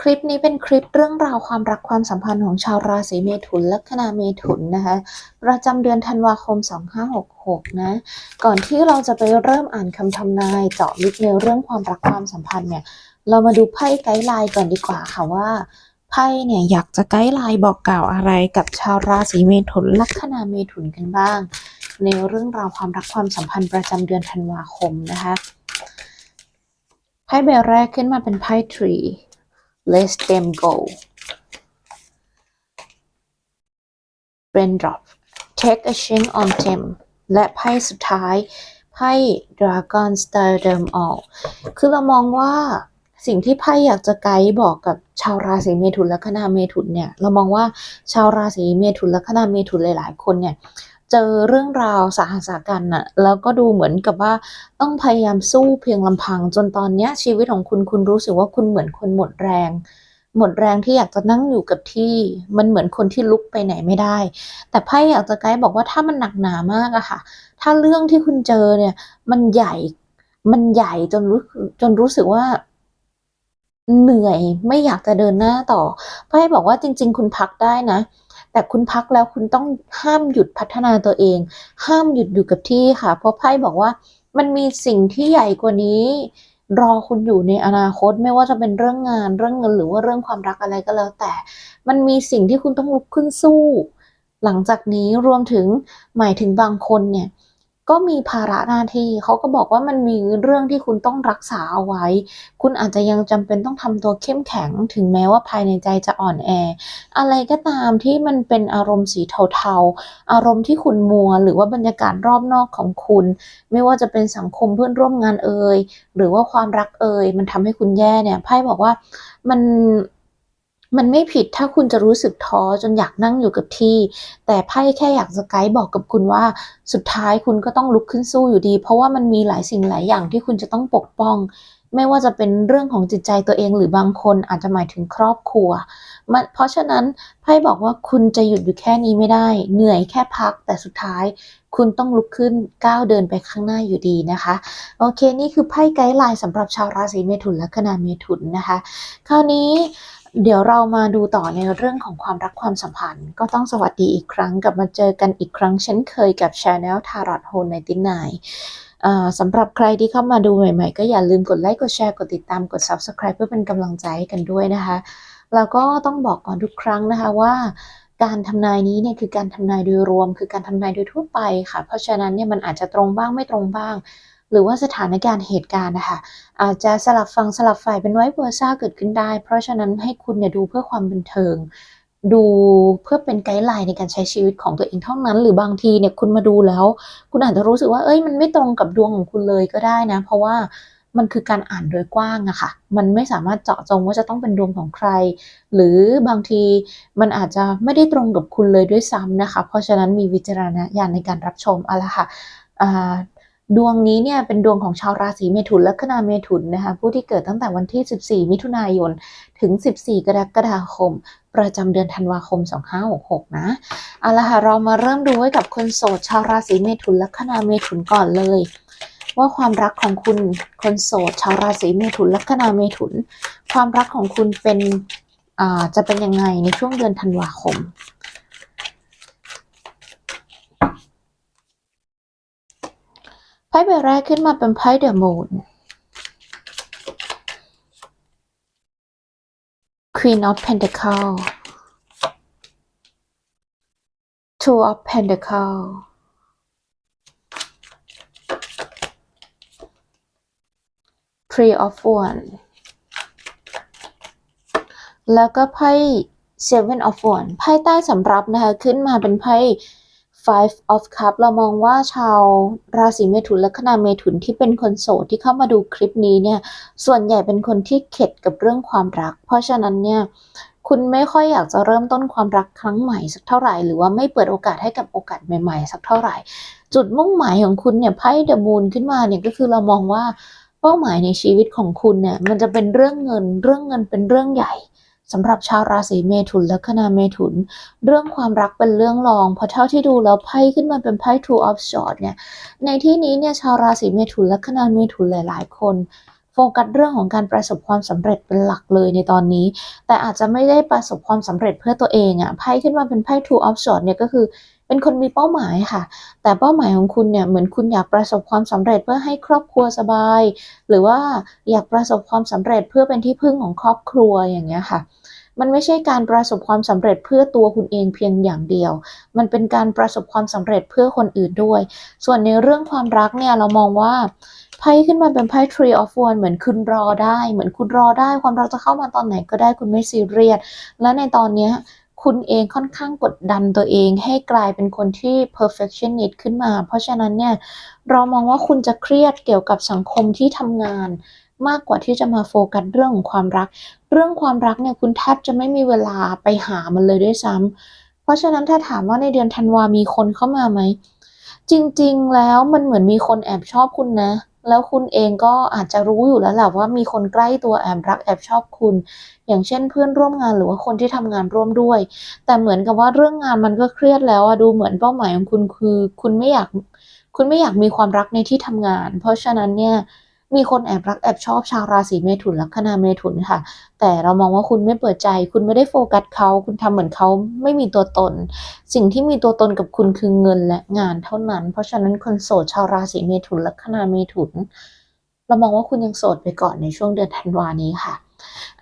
คลิปนี้เป็นคลิปเรื่องราวความรักความสัมพันธ์ของชาวราศีเมถุนลัคนาเมถุนนะคะ ประจำเดือนธันวาคม 2566 นะ ก่อนที่เราจะไปเริ่มอ่านคำทำนายเจาะลึกในเรื่องความรักความสัมพันธ์เนี่ย เรามาดูไพ่ไกด์ไลน์ก่อนดีกว่าค่ะว่าไพ่เนี่ยอยากจะไกด์ไลน์บอกกล่าวอะไรกับชาวราศีเมถุนลัคนาเมถุนกันบ้าง ในเรื่องราวความรักความสัมพันธ์ประจำเดือนธันวาคมนะคะไพ่ใบแรกขึ้นมาเป็นไพ่ tree let them go raindrop take a chance on them และไพ่สุดท้ายไพ่ dragon star them all คือเรามองว่าสิ่งที่ไพ่อยากจะไกด์บอกกับชาวราศีเมถุนและคณาเมถุนเนี่ย เรามองว่าชาวราศีเมถุนและคณาเมถุนหลาย ๆ คนเนี่ย เจอเรื่องราวสาหัสกันน่ะแล้วก็ดูเหมือนกับว่าต้องพยายามสู้เพียงลำพัง จนตอนเนี้ยชีวิตของคุณคุณรู้สึกว่าคุณเหมือนคนหมดแรง หมดแรงที่อยากจะนั่งอยู่กับที่ มันเหมือนคนที่ลุกไปไหนไม่ได้ แต่ไพ่อยากจะไกด์บอกว่าถ้ามันหนักหนามากอะค่ะ ถ้าเรื่องที่คุณเจอเนี่ย มันใหญ่มันใหญ่จนรู้จนรู้สึกว่าเหนื่อยไม่อยากจะเดินหน้าต่อไพ่บอกว่าจริง ๆ คุณพักได้นะ แต่คุณพักแล้วคุณต้องห้ามหยุดพัฒนาตัวเอง ห้ามหยุดอยู่กับที่ค่ะ เพราะไพ่บอกว่ามันมีสิ่งที่ใหญ่กว่านี้ รอคุณอยู่ในอนาคตไม่ว่าจะเป็นเรื่องงานเรื่องเงินหรือว่าเรื่องความรักอะไรก็แล้ว แต่ มันมีสิ่งที่คุณต้องลุกขึ้นสู้ หลังจากนี้รวมถึงหมายถึงบางคนเนี่ย ก็มีภาระหน้าที่เขาก็บอกว่ามันมีเรื่องที่คุณต้องรักษาเอาไว้ คุณอาจจะยังจำเป็นต้องทำตัวเข้มแข็ง ถึงแม้ว่าภายในใจจะอ่อนแอ อะไรก็ตามที่มันเป็นอารมณ์สีเทาๆ อารมณ์ที่คุณมัว หรือว่าบรรยากาศรอบนอกของคุณ ไม่ว่าจะเป็นสังคมเพื่อนร่วมงานเอ่ยหรือว่าความรักเอ่ยมันทำให้คุณแย่เนี่ยไพ่บอกว่ามัน มันไม่ผิดถ้าคุณจะรู้สึกท้อจนอยากนั่งอยู่กับที่ แต่ไพ่แค่อยากจะไกด์บอกกับคุณว่า สุดท้ายคุณก็ต้องลุกขึ้นสู้อยู่ดี เพราะว่ามันมีหลายสิ่งหลายอย่างที่คุณจะต้องปกป้อง ไม่ว่าจะเป็นเรื่องของจิตใจตัวเองหรือบางคนอาจจะหมายถึงครอบครัวมันเพราะฉะนั้นไพ่บอกว่าคุณจะหยุดอยู่แค่นี้ไม่ได้ เหนื่อยแค่พัก แต่สุดท้ายคุณต้องลุกขึ้นก้าวเดินไปข้างหน้าอยู่ดีนะคะ โอเค นี่คือไพ่ไกด์ไลน์สำหรับชาวราศีเมถุนและคณาเมถุนนะคะ คราวนี้ เดี๋ยวเรามาดูต่อในเรื่องของความรักความสัมพันธ์ ก็ต้องสวัสดีอีกครั้งกลับมาเจอกันอีกครั้งเช่นเคยกับ Channel Tarot h o l ในตินายสำหรับใครที่เข้ามาดูใหม่ๆ ก็อย่าลืมกดไลค์กดแชร์กดติดตามกด Subscribe เพื่อเป็นกำลังใจให้กันด้วยนะคะ แล้วก็ต้องบอกก่อนทุกครั้งนะคะว่าการทำนายนี้เนี่ยคือการทำนายโดยรวม คือการทำนายโดยทั่วไปค่ะ เพราะฉะนั้นเนี่ยมันอาจจะตรงบ้างไม่ตรงบ้าง หรือว่าสถานการณ์เหตุการณ์นะคะอาจจะสลับฟังสลับฝ่ายเป็นไวเวอร์ซ่าเกิดขึ้นได้ เพราะฉะนั้นให้คุณเนี่ยดูเพื่อความบันเทิง ดูเพื่อเป็นไกด์ไลน์ในการใช้ชีวิตของตัวเองเท่านั้น หรือบางทีเนี่ยคุณมาดูแล้ว คุณอาจจะรู้สึกว่าเอ้ยมันไม่ตรงกับดวงของคุณเลยก็ได้นะ เพราะว่ามันคือการอ่านโดยกว้างอะค่ะ มันไม่สามารถเจาะจงว่าจะต้องเป็นดวงของใคร หรือบางทีมันอาจจะไม่ได้ตรงกับคุณเลยด้วยซ้ำนะคะ เพราะฉะนั้นมีวิจารณญาณในการรับชมเอาละค่ะ ดวงนี้เนี่ยเป็นดวงของชาวราศีเมถุนและคณาเมถุนนะคะผู้ที่เกิดตั้งแต่วันที่ 14 มิถุนายน ถึง 14 กรกฎาคม ประจำเดือนธันวาคม 2566 นะ เอาละค่ะเรามาเริ่มดูไว้กับคนโสดชาวราศีเมถุนและคณาเมถุนก่อนเลย ว่าความรักของคุณคนโสดชาวราศีเมถุนและคณาเมถุน ความรักของคุณเป็นจะเป็นยังไงในช่วงเดือนธันวาคม ไพ่ใบแรกขึ้นมาเป็นไพ่เดอะมูน Queen of Pentacle Two of Pentacle Three of One แล้วก็ไพ่ Seven of One ไพ่ใต้สำรับนะคะ ขึ้นมาเป็นไพ่ Five of Cup เรามองว่าชาวราศีเมถุนและคณาเมถุนที่เป็นคนโสดที่เข้ามาดูคลิปนี้เนี่ยส่วนใหญ่เป็นคนที่เข็ดกับเรื่องความรัก เพราะฉะนั้นเนี่ยคุณไม่ค่อยอยากจะเริ่มต้นความรักครั้งใหม่สักเท่าไหร่ หรือว่าไม่เปิดโอกาสให้กับโอกาสใหม่ ๆ สักเท่าไหร่ จุดมุ่งหมายของคุณเนี่ยไพ่เดอะมูนขึ้นมาเนี่ยก็คือเรามองว่าเป้าหมายในชีวิตของคุณเนี่ยมันจะเป็นเรื่องเงินเรื่องเงินเป็นเรื่องใหญ่ สำหรับชาวราศีเมถุนและคณาเมถุน เรื่องความรักเป็นเรื่องรอง เพราะเท่าที่ดูแล้วไพ่ขึ้นมาเป็นไพ่ Two of Swords เนี่ย ในที่นี้เนี่ยชาวราศีเมถุนและคณาเมถุนหลาย ๆ คนโฟกัสเรื่องของการประสบความสำเร็จเป็นหลักเลยในตอนนี้ แต่อาจจะไม่ได้ประสบความสำเร็จเพื่อตัวเองอะไพ่ขึ้นมาเป็นไพ่ two of swords เนี่ยก็คือ เป็นคนมีเป้าหมายค่ะ แต่เป้าหมายของคุณเนี่ยเหมือนคุณอยากประสบความสำเร็จเพื่อให้ครอบครัวสบาย หรือว่าอยากประสบความสำเร็จเพื่อเป็นที่พึ่งของครอบครัวอย่างเงี้ยค่ะ มันไม่ใช่การประสบความสำเร็จเพื่อตัวคุณเองเพียงอย่างเดียว มันเป็นการประสบความสำเร็จเพื่อคนอื่นด้วย ส่วนในเรื่องความรักเนี่ยเรามองว่าไพ่ขึ้นมาเป็นไพ่ tree of Wands เหมือนคุณรอได้ เหมือนคุณรอได้ ความรักจะเข้ามาตอนไหนก็ได้คุณไม่ซีเรียสและในตอนนี้ คุณเองค่อนข้างกดดันตัวเองให้กลายเป็นคนที่ perfectionist ขึ้นมา เพราะฉะนั้นเนี่ยเรามองว่าคุณจะเครียดเกี่ยวกับสังคมที่ทำงาน มากกว่าที่จะมาโฟกัสเรื่องของความรัก เรื่องความรักเนี่ยคุณแทบจะไม่มีเวลาไปหามันเลยด้วยซ้ำเพราะฉะนั้นถ้าถามว่าในเดือนธันวามีคนเข้ามาไหมจริง ๆ แล้วมันเหมือนมีคนแอบชอบคุณนะ แล้วคุณเองก็อาจจะรู้อยู่แล้วแหละว่ามีคนใกล้ตัวแอบรักแอบชอบคุณ อย่างเช่นเพื่อนร่วมงานหรือว่าคนที่ทำงานร่วมด้วย แต่เหมือนกับว่าเรื่องงานมันก็เครียดแล้วอะดูเหมือนเป้าหมายของคุณคือ คุณไม่อยากคุณไม่อยากมีความรักในที่ทำงาน เพราะฉะนั้นเนี่ย มีคนแอบรักแอบชอบชาวราศีเมถุนลัคนาเมถุนค่ะ แต่เรามองว่าคุณไม่เปิดใจ คุณไม่ได้โฟกัสเขาคุณทำเหมือนเขาไม่มีตัวตน สิ่งที่มีตัวตนกับคุณคือเงินและงานเท่านั้น เพราะฉะนั้นคนโสดชาวราศีเมถุนลัคนาเมถุน เรามองว่าคุณยังโสดไปก่อนในช่วงเดือนธันวานี้ค่ะ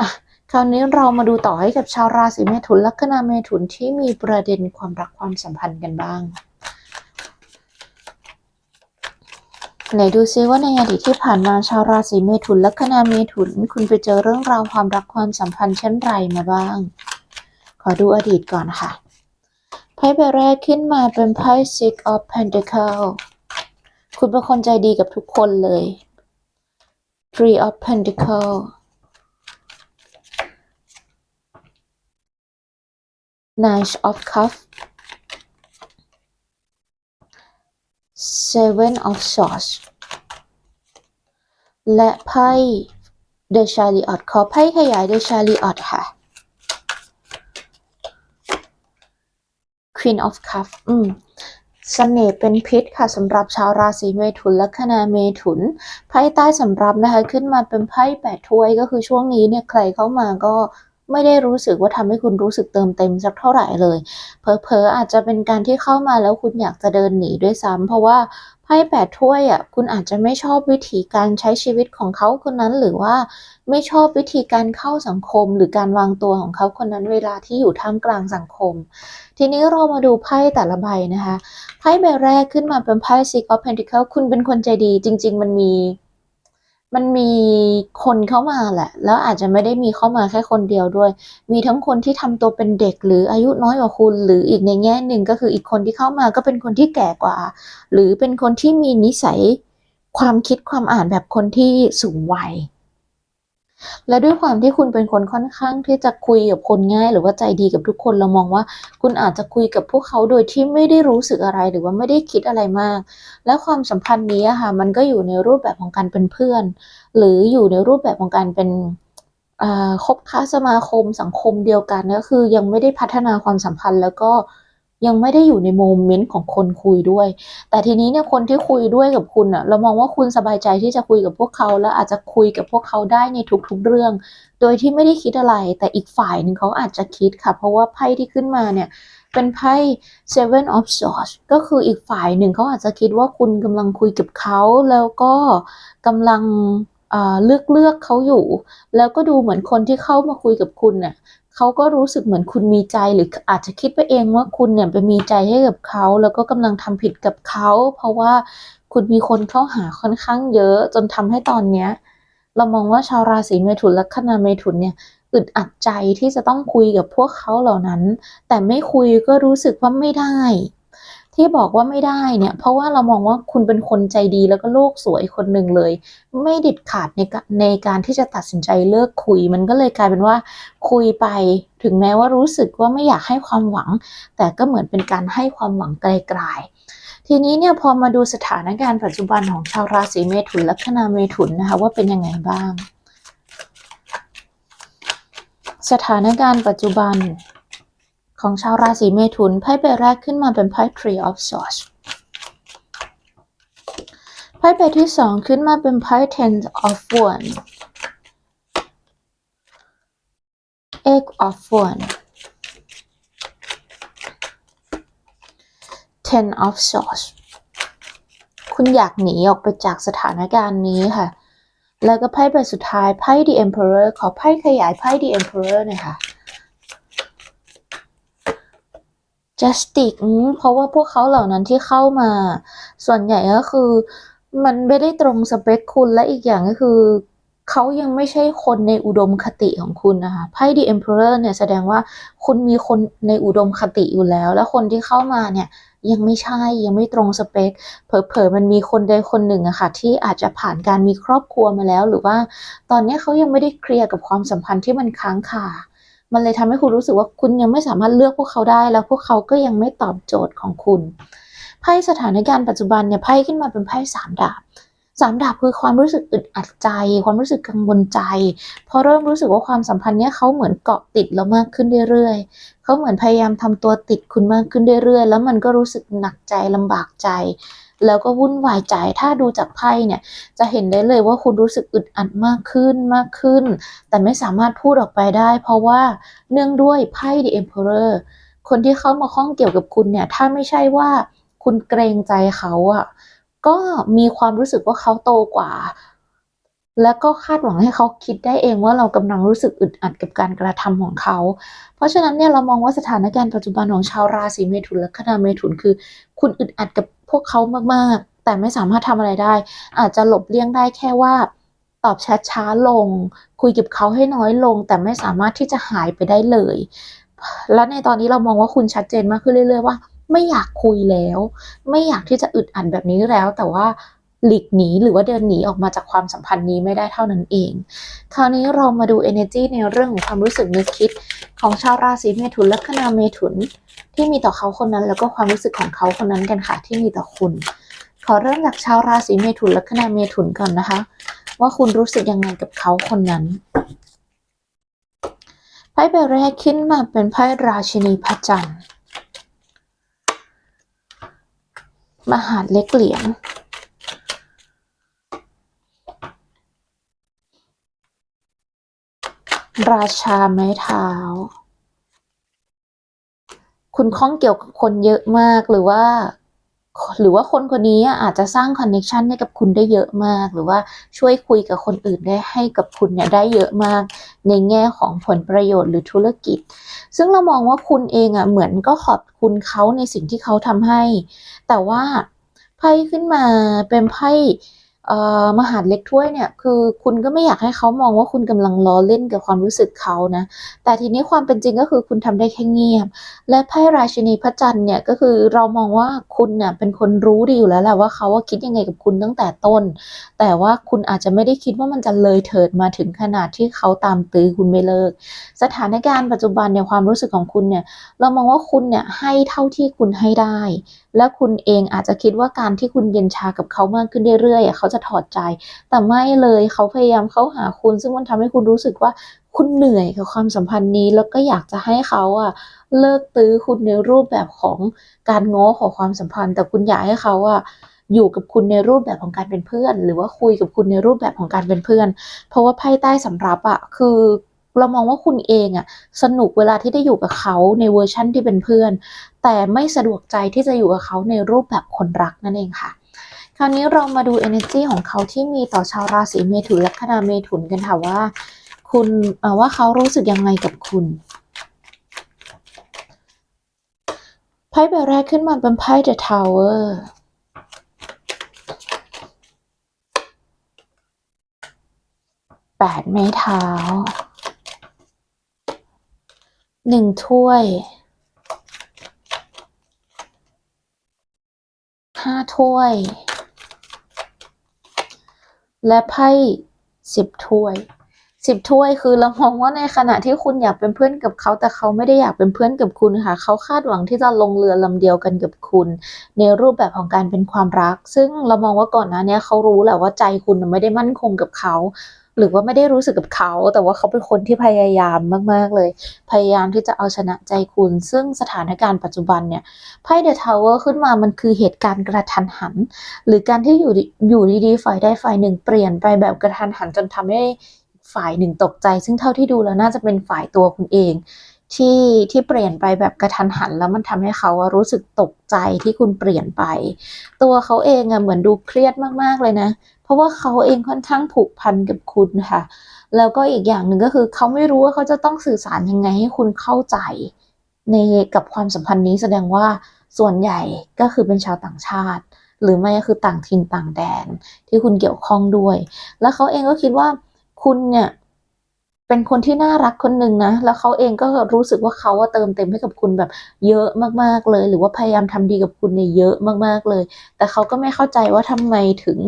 อะคราวนี้เรามาดูต่อให้กับชาวราศีเมถุนลัคนาเมถุนที่มีประเด็นความรักความสัมพันธ์กันบ้าง ไหนดูซิว่าในอดีตที่ผ่านมาชาวราศีเมถุนแลัคนาเมถุน คุณไปเจอเรื่องราวความรักความสัมพันธ์เช่นไรมาบ้าง ขอดูอดีตก่อนค่ะไพ่ใบแรกขึ้นมาเป็นไพ่ Six of Pentacles คุณเป็นคนใจดีกับทุกคนเลย Three of Pentacles Nine of Cups Seven of Swords และไพ่ The Chariot ขอไพ่ขยาย The Chariot ค่ะ Queen of Cups อืมเสน่ห์เป็นพิษค่ะสำหรับชาวราศีเมถุนและคณาเมถุนไพ่ใต้สำหรับนะคะขึ้นมาเป็นไพ่แปดถ้วยก็คือช่วงนี้เนี่ยใครเข้ามาก็ ไม่ได้รู้สึกว่าทำให้คุณรู้สึกเติมเต็มสักเท่าไหร่เลย เพอๆออาจจะเป็นการที่เข้ามาแล้วคุณอยากจะเดินหนีด้วยซ้ำเพราะว่าไพ่แปดถ้วยอะคุณอาจจะไม่ชอบวิธีการใช้ชีวิตของเขาคนนั้นหรือว่าไม่ชอบวิธีการเข้าสังคม หรือการวางตัวของเขาคนนั้นเวลาที่อยู่ท่ามกลางสังคม ทีนี้เรามาดูไพ่แต่ละใบนะคะไพ่ใบแรกขึ้นมาเป็นไพ่ Six of Pentacles คุณเป็นคนใจดี จริง ๆ มันมี มันมีคนเข้ามาแหละ แล้วอาจจะไม่ได้มีเข้ามาแค่คนเดียวด้วย มีทั้งคนที่ทำตัวเป็นเด็กหรืออายุน้อยกว่าคุณ หรืออีกในแง่หนึ่งก็คืออีกคนที่เข้ามาก็เป็นคนที่แก่กว่า หรือเป็นคนที่มีนิสัยความคิดความอ่านแบบคนที่สูงวัย และด้วยความที่คุณเป็นคนค่อนข้างที่จะคุยกับคนง่าย หรือว่าใจดีกับทุกคนเรามองว่า คุณอาจจะคุยกับพวกเขาโดยที่ไม่ได้รู้สึกอะไรหรือว่าไม่ได้คิดอะไรมาก และความสัมพันธ์นี้ค่ะมันก็อยู่ในรูปแบบของการเป็นเพื่อน หรืออยู่ในรูปแบบของการเป็นคบค้าสมาคมสังคมเดียวกันก็คือยังไม่ได้พัฒนาความสัมพันธ์แล้วก็ ยังไม่ได้อยู่ในโมเมนต์ของคนคุยด้วย แต่ทีนี้เนี่ยคนที่คุยด้วยกับคุณอะเรามองว่าคุณสบายใจที่จะคุยกับพวกเขา และอาจจะคุยกับพวกเขาได้ในทุกๆเรื่อง โดยที่ไม่ได้คิดอะไร แต่อีกฝ่ายหนึ่งเขาอาจจะคิดค่ะ เพราะว่าไพ่ที่ขึ้นมาเนี่ยเป็นไพ่ Seven of Swords ก็คืออีกฝ่ายหนึ่งเขาอาจจะคิดว่าคุณกำลังคุยกับเขา แล้วก็กำลังเลือกเลือกเขาอยู่ แล้วก็ดูเหมือนคนที่เข้ามาคุยกับคุณเนี่ย เขาก็รู้สึกเหมือนคุณมีใจหรืออาจจะคิดไปเองว่าคุณเนี่ยไปมีใจให้กับเขา แล้วก็กำลังทำผิดกับเขา เพราะว่าคุณมีคนเข้าหาค่อนข้างเยอะ จนทำให้ตอนเนี้ยเรามองว่าชาวราศีเมถุนและคณาเมถุนเนี่ยอึดอัดใจที่จะต้องคุยกับพวกเขาเหล่านั้น แต่ไม่คุยก็รู้สึกว่าไม่ได้ ที่บอกว่าไม่ได้เนี่ย เพราะว่าเรามองว่าคุณเป็นคนใจดีแล้วก็โลกสวยคนหนึ่งเลย ไม่เด็ดขาดในการในการที่จะตัดสินใจเลิกคุย มันก็เลยกลายเป็นว่าคุยไปถึงแม้ว่ารู้สึกว่าไม่อยากให้ความหวัง แต่ก็เหมือนเป็นการให้ความหวังไกลๆ ทีนี้เนี่ยพอมาดูสถานการณ์ปัจจุบันของชาวราศีเมถุนและคณาเมถุนนะคะว่าเป็นยังไงบ้าง สถานการณ์ปัจจุบัน ของชาวราศีเมถุนไพ่ใบแรกขึ้นมาเป็นไพ่ Three of Swords ไพ่ใบที่สองขึ้นมาเป็นไพ่ ten of one eight of one ten of swords คุณอยากหนีออกไปจากสถานการณ์นี้ค่ะ แล้วก็ไพ่ใบสุดท้ายไพ่ the emperor ขอไพ่ขยายไพ่ the emperor หน่อยค่ะ justice เพราะว่าพวกเขาเหล่านั้นที่เข้ามา ส่วนใหญ่ก็คือ มันไม่ได้ตรงสเปคคุณและอีกอย่างก็คือ เขายังไม่ใช่คนในอุดมคติของคุณนะคะไพ่ The Emperor เนี่ยแสดงว่าคุณมีคนในอุดมคติอยู่แล้ว แล้วคนที่เข้ามาเนี่ยยังไม่ใช่ยังไม่ตรงสเปค เผลอๆมันมีคนใดคนหนึ่งอะค่ะที่อาจจะผ่านการมีครอบครัวมาแล้ว หรือว่าตอนนี้เขายังไม่ได้เคลียร์กับความสัมพันธ์ที่มันค้างคา มันเลยทำให้คุณรู้สึกว่าคุณยังไม่สามารถเลือกพวกเขาได้ แล้วพวกเขาก็ยังไม่ตอบโจทย์ของคุณ ไพ่สถานการณ์ปัจจุบันเนี่ยไพ่ขึ้นมาเป็นไพ่สามดาบสามดาบคือความรู้สึกอึดอัดใจ ความรู้สึกกังวลใจพราะเริ่มรู้สึกว่าความสัมพันธ์เนี้ยเขาเหมือนเกาะติดเรามากขึ้นเรื่อยๆเขาเหมือนพยายามทำตัวติดคุณมากขึ้นเรื่อยๆ แล้วมันก็รู้สึกหนักใจลำบากใจ แล้วก็วุ่นวายใจ ถ้าดูจากไพ่เนี่ย จะเห็นได้เลยว่าคุณรู้สึกอึดอัดมากขึ้นมากขึ้น แต่ไม่สามารถพูดออกไปได้ เพราะว่าเนื่องด้วยไพ่ The Emperor คนที่เข้ามาข้องเกี่ยวกับคุณเนี่ย ถ้าไม่ใช่ว่าคุณเกรงใจเขาอะก็มีความรู้สึกว่าเขาโตกว่า แล้วก็คาดหวังให้เขาคิดได้เองว่าเรากำลังรู้สึกอึดอัดกับการกระทำของเขา เพราะฉะนั้นเนี่ยเรามองว่าสถานการณ์ปัจจุบันของชาวราศีเมถุนและคณาเมถุนคือ คุณอึดอัดกับพวกเขามากๆ แต่ไม่สามารถทำอะไรได้ อาจจะหลบเลี่ยงได้แค่ว่าตอบแชทช้าลง คุยกับเขาให้น้อยลง แต่ไม่สามารถที่จะหายไปได้เลย และในตอนนี้เรามองว่าคุณชัดเจนมากขึ้นเรื่อย ๆ ว่า ไม่อยากคุยแล้ว ไม่อยากที่จะอึดอัดแบบนี้แล้วแต่ว่า หลีกหนีหรือว่าเดินหนีออกมาจากความสัมพันธ์นี้ไม่ได้เท่านั้นเอง คราวนี้เรามาดู energy ในเรื่องของความรู้สึกนึกคิด ของชาวราศีเมถุนและคณาเมถุน ที่มีต่อเขาคนนั้น แล้วก็ความรู้สึกของเขาคนนั้นกันค่ะที่มีต่อคุณ ขอเริ่มจากชาวราศีเมถุนและคณาเมถุนก่อนนะคะ ว่าคุณรู้สึกยังไงกับเขาคนนั้นไพ่ใบแรกขึ้นมาเป็นไพ่ราชินีพระจันทร์มหาเล็กเหรียญ ราชาไม้เท้า คุณข้องเกี่ยวกับคนเยอะมากหรือว่า หรือว่าคนคนนี้อาจจะสร้างคอนเน c t ชันให้กับคุณได้เยอะมาก หรือว่าช่วยคุยกับคนอื่นได้ให้กับคุณเนี่ยได้เยอะมาก ในแง่ของผลประโยชน์หรือธุรกิจ ซึ่งเรามองว่าคุณเองอะเหมือนก็ขอบคุณเขาในสิ่งที่เขาทำให้ แต่ว่าไพ่ขึ้นมาเป็นไพ่ มหาดเล็กถ้วยเนี่ยคือคุณก็ไม่อยากให้เขามองว่าคุณกำลังล้อเล่นกับความรู้สึกเขานะ แต่ทีนี้ความเป็นจริงก็คือคุณทำได้แค่เงียบ และไพ่ราชินีพระจันทร์เนี่ยก็คือเรามองว่าคุณเนี่ยเป็นคนรู้ดีอยู่แล้วแหละว่าเขาว่าคิดยังไงกับคุณตั้งแต่ต้น แต่ว่าคุณอาจจะไม่ได้คิดว่ามันจะเลยเถิดมาถึงขนาดที่เขาตามตื้อคุณไม่เลิก สถานการณ์ปัจจุบันเนี่ยความรู้สึกของคุณเนี่ยเรามองว่าคุณเนี่ยให้เท่าที่คุณให้ได้ และคุณเองอาจจะคิดว่าการที่คุณเย็นชากับเขามากขึ้นเรื่อยๆเขาจะถอดใจ แต่ไม่เลยเขาพยายามเข้าหาคุณ ซึ่งมันทำให้คุณรู้สึกว่าคุณเหนื่อยกับความสัมพันธ์นี้ แล้วก็อยากจะให้เขาอะเลิกตื้อคุณในรูปแบบของการง้อของความสัมพันธ์ แต่คุณอยากให้เขาอะอยู่กับคุณในรูปแบบของการเป็นเพื่อน หรือว่าคุยกับคุณในรูปแบบของการเป็นเพื่อน เพราะว่าไพ่ใต้สำรับอะคือเรามองว่าคุณเองอะสนุกเวลาที่ได้อยู่กับเขาในเวอร์ชั่นที่เป็นเพื่อน แต่ไม่สะดวกใจที่จะอยู่กับเขาในรูปแบบคนรักนั่นเองค่ะ คราวนี้เรามาดู energy ของเขาที่มีต่อชาวราศีเมถุนและคณาเมถุนกันค่ะว่า คุณว่าเขารู้สึกยังไงกับคุณไพ่ใบแรกขึ้นมาเป็นไพ่ The Tower แปดไม้เท้าหนึ่งถ้วยห้าถ้วย และไพ่สิบถ้วยสิบถ้วยคือเรามองว่าในขณะที่คุณอยากเป็นเพื่อนกับเขา แต่เขาไม่ได้อยากเป็นเพื่อนกับคุณค่ะ เขาคาดหวังที่จะลงเรือลำเดียวกันกับคุณ ในรูปแบบของการเป็นความรัก ซึ่งเรามองว่าก่อนหน้านี้เขารู้แหละว่าใจคุณไม่ได้มั่นคงกับเขา หรือว่าไม่ได้รู้สึกกับเขา แต่ว่าเขาเป็นคนที่พยายามมาก ๆ เลย พยายามที่จะเอาชนะใจคุณ ซึ่งสถานการณ์ปัจจุบันเนี่ยไพ่เดอะทาวเวอร์ขึ้นมามันคือเหตุการณ์กระทันหัน หรือการที่อยู่อยู่ดีๆฝ่ายใดฝ่ายหนึ่งเปลี่ยนไปแบบกระทันหันจนทำให้ฝ่ายหนึ่งตกใจ ซึ่งเท่าที่ดูแล้วน่าจะเป็นฝ่ายตัวคุณเอง ที่ที่เปลี่ยนไปแบบกระทันหัน แล้วมันทำให้เขารู้สึกตกใจที่คุณเปลี่ยนไป ตัวเขาเองอะเหมือนดูเครียดมากๆเลยนะ เพราะว่าเขาเองค่อนข้างผูกพันกับคุณค่ะ แล้วก็อีกอย่างหนึ่งก็คือเขาไม่รู้ว่าเขาจะต้องสื่อสารยังไงให้คุณเข้าใจในกับความสัมพันธ์นี้แสดงว่าส่วนใหญ่ก็คือเป็นชาวต่างชาติ หรือไม่ก็คือต่างถิ่นต่างแดนที่คุณเกี่ยวข้องด้วย แล้วเขาเองก็คิดว่าคุณเนี่ยเป็นคนที่น่ารักคนหนึ่งนะ แล้วเขาเองก็รู้สึกว่าเขาเติมเต็มให้กับคุณแบบเยอะมากๆเลย หรือว่าพยายามทำดีกับคุณเนี่ยเยอะมากๆเลย แต่เขาก็ไม่เข้าใจว่าทำไมถึง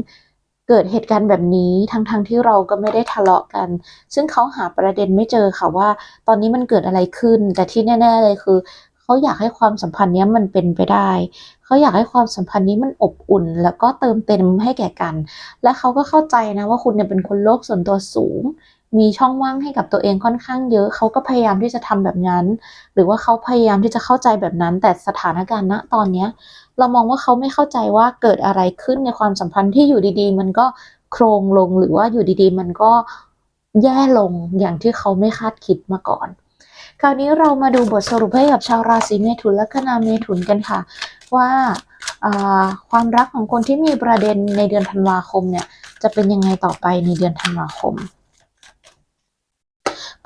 เกิดเหตุการณ์แบบนี้ทั้งๆทที่เราก็ไม่ได้ทะเลาะกัน ซึ่งเขาหาประเด็นไม่เจอค่ะว่า ตอนนี้มันเกิดอะไรขึ้น แต่ที่แน่ ๆ เลยคือเขาอยากให้ความสัมพันธ์นี้มันเป็นไปได้เขาอยากให้ความสัมพันธ์นี้มันอบอุ่น แล้วก็เติมเต็มให้แก่กัน และเขาก็เข้าใจนะว่าคุณเนี่ยเป็นคนโลกส่วนตัวสูง มีช่องว่างให้กับตัวเองค่อนข้างเยอะ เขาก็พยายามที่จะทำแบบนั้น หรือว่าเขาพยายามที่จะเข้าใจแบบนั้น แต่สถานการณ์ณตอนเนี้ย เรามองว่าเขาไม่เข้าใจว่าเกิดอะไรขึ้นในความสัมพันธ์ที่อยู่ดีๆ มันก็โครงลงหรือว่าอยู่ดีๆ มันก็แย่ลงอย่างที่เขาไม่คาดคิดมาก่อน คราวนี้เรามาดูบทสรุปให้กับชาวราศีเมถุนและคณาเมถุนกันค่ะ ว่าความรักของคนที่มีประเด็นในเดือนธันวาคมเนี่ยจะเป็นยังไงต่อไปในเดือนธันวาคม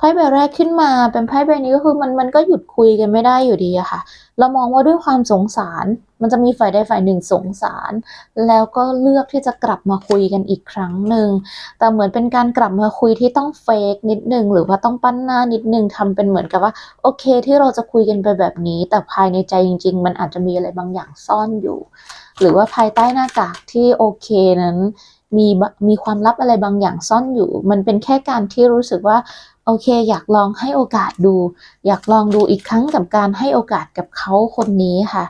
พ่ใบแรกขึ้นมาเป็นไพ่ใบนี้ก็คือมันมันก็หยุดคุยกันไม่ได้อยู่ดีอะค่ะ เรามองว่าด้วยความสงสาร มันจะมีฝ่ายใดฝ่ายหนึ่งสงสาร แล้วก็เลือกที่จะกลับมาคุยกันอีกครั้งหนึ่งแต่เหมือนเป็นการกลับมาคุยที่ต้องเฟกนิดนึงหรือว่าต้องปั้นหน้านิดนึงทำเป็นเหมือนกับว่า โอเคที่เราจะคุยกันไปแบบนี้ แต่ภายในใจจริง ๆ มันอาจจะมีอะไรบางอย่างซ่อนอยู่ หรือว่าภายใต้หน้ากากที่โอเคนั้นมีมีความลับอะไรบางอย่างซ่อนอยู่ มันเป็นแค่การที่รู้สึกว่า โอเค อยากลองให้โอกาสดู อยากลองดูอีกครั้งกับการให้โอกาสกับเขาคนนี้ค่ะ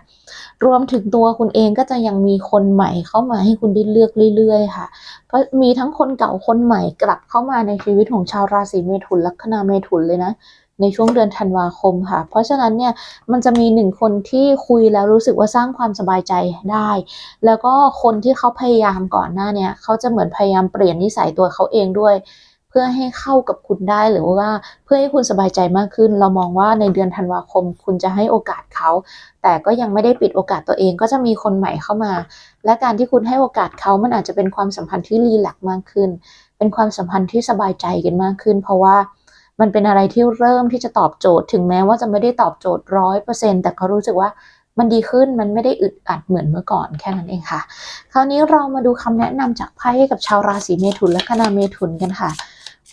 รวมถึงตัวคุณเองก็จะยังมีคนใหม่เข้ามาให้คุณได้เลือกเรื่อยๆ ค่ะ เพราะมีทั้งคนเก่าคนใหม่กลับเข้ามาในชีวิตของชาวราศีเมถุนลัคนาเมถุนเลยนะในช่วงเดือนธันวาคมค่ะ เพราะฉะนั้นเนี่ยมันจะมีหนึ่งคนที่คุยแล้วรู้สึกว่าสร้างความสบายใจได้ แล้วก็คนที่เขาพยายามก่อนหน้าเนี้ยเขาจะเหมือนพยายามเปลี่ยนนิสัยตัวเขาเองด้วย พื่อให้เข้ากับคุณได้หรือว่าเพื่อให้คุณสบายใจมากขึ้น เรามองว่าในเดือนธันวาคม คุณจะให้โอกาสเขา แต่ก็ยังไม่ได้ปิดโอกาสตัวเองก็จะมีคนใหม่เข้ามา และการที่คุณให้โอกาสเขามันอาจจะเป็นความสัมพันธ์ที่รีแลกมากขึ้น เป็นความสัมพันธ์ที่สบายใจกันมากขึ้น เพราะว่ามันเป็นอะไรที่เริ่มที่จะตอบโจทย์ ถึงแม้ว่าจะไม่ได้ตอบโจทย์ร้อยเปอร์เซ็นแต่เขารู้สึกว่ามันดีขึ้นมันไม่ได้อึดอัดเหมือนเมื่อก่อนแค่นั้นเองค่ะ คราวนี้เรามาดูคำแนะนำจากไพ่ให้กับชาวราศีเมถุนและคณาเมถุนกันค่ะ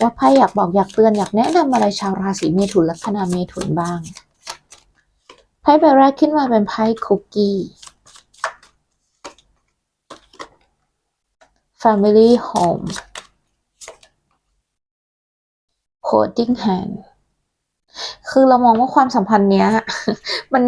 ว่าไพ่อยากบอกอยากเตือนอยากแนะนำอะไรชาวราศีเมถุนและคณาเมถุนบ้าง ไพ่ใบแรกขึ้นมาเป็นไพ่คุกกี้ Family Home Holding Hand คือเรามองว่าความสัมพันธ์เนี้ย มัน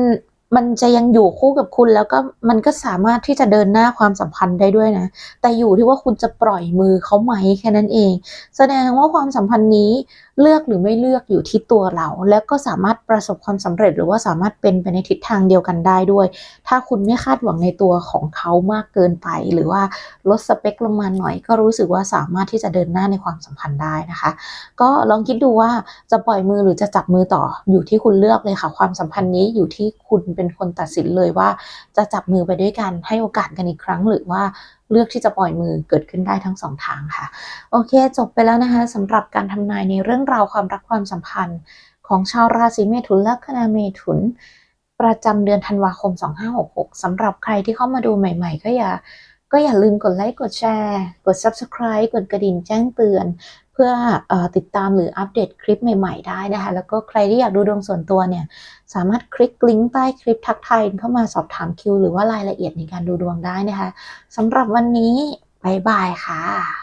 มันจะยังอยู่คู่กับคุณแล้วก็มันก็สามารถที่จะเดินหน้าความสัมพันธ์ได้ด้วยนะ แต่อยู่ที่ว่าคุณจะปล่อยมือเขาไหมแค่นั้นเอง แสดงว่าความสัมพันธ์นี้เลือกหรือไม่เลือกอยู่ที่ตัวเรา แล้วก็สามารถประสบความสำเร็จหรือว่าสามารถเป็นไปในทิศทางเดียวกันได้ด้วย ถ้าคุณไม่คาดหวังในตัวของเขามากเกินไป หรือว่าลดสเปคลงมาหน่อย ก็รู้สึกว่าสามารถที่จะเดินหน้าในความสัมพันธ์ได้นะคะ ก็ลองคิดดูว่าจะปล่อยมือหรือจะจับมือต่ออยู่ที่คุณเลือกเลยค่ะ ความสัมพันธ์นี้อยู่ที่คุณเป็น็นคนตัดสินเลยว่า จะจับมือไปด้วยกันให้โอกาสกันอีกครั้ง หรือว่าเลือกที่จะปล่อยมือเกิดขึ้นได้ทั้งสองทางค่ะ โอเค จบไปแล้วนะคะสำหรับการทำนายในเรื่องราวความรักความสัมพันธ์ ของชาวราศีเมถุนและคณะเมถุน ประจำเดือนธันวาคม 2566สำหรับใครที่เข้ามาดูใหม่ ๆ ก็อย่า ก็อย่าลืมกดไลค์กดแชร์ กด Subscribe กดกระดิ่งแจ้งเตือน เพื่อออติดตามหรืออัปเดตคลิปใหม่ๆได้นะคะ แล้วก็ใครที่อยากดูดวงส่วนตัวเนี่ย สามารถคลิกลิงก์ใต้คลิปทักทายเข้ามาสอบถามคิว หรือว่ารายละเอียดในการดูดวงได้นะคะสำหรับวันนี้บายบายค่ะ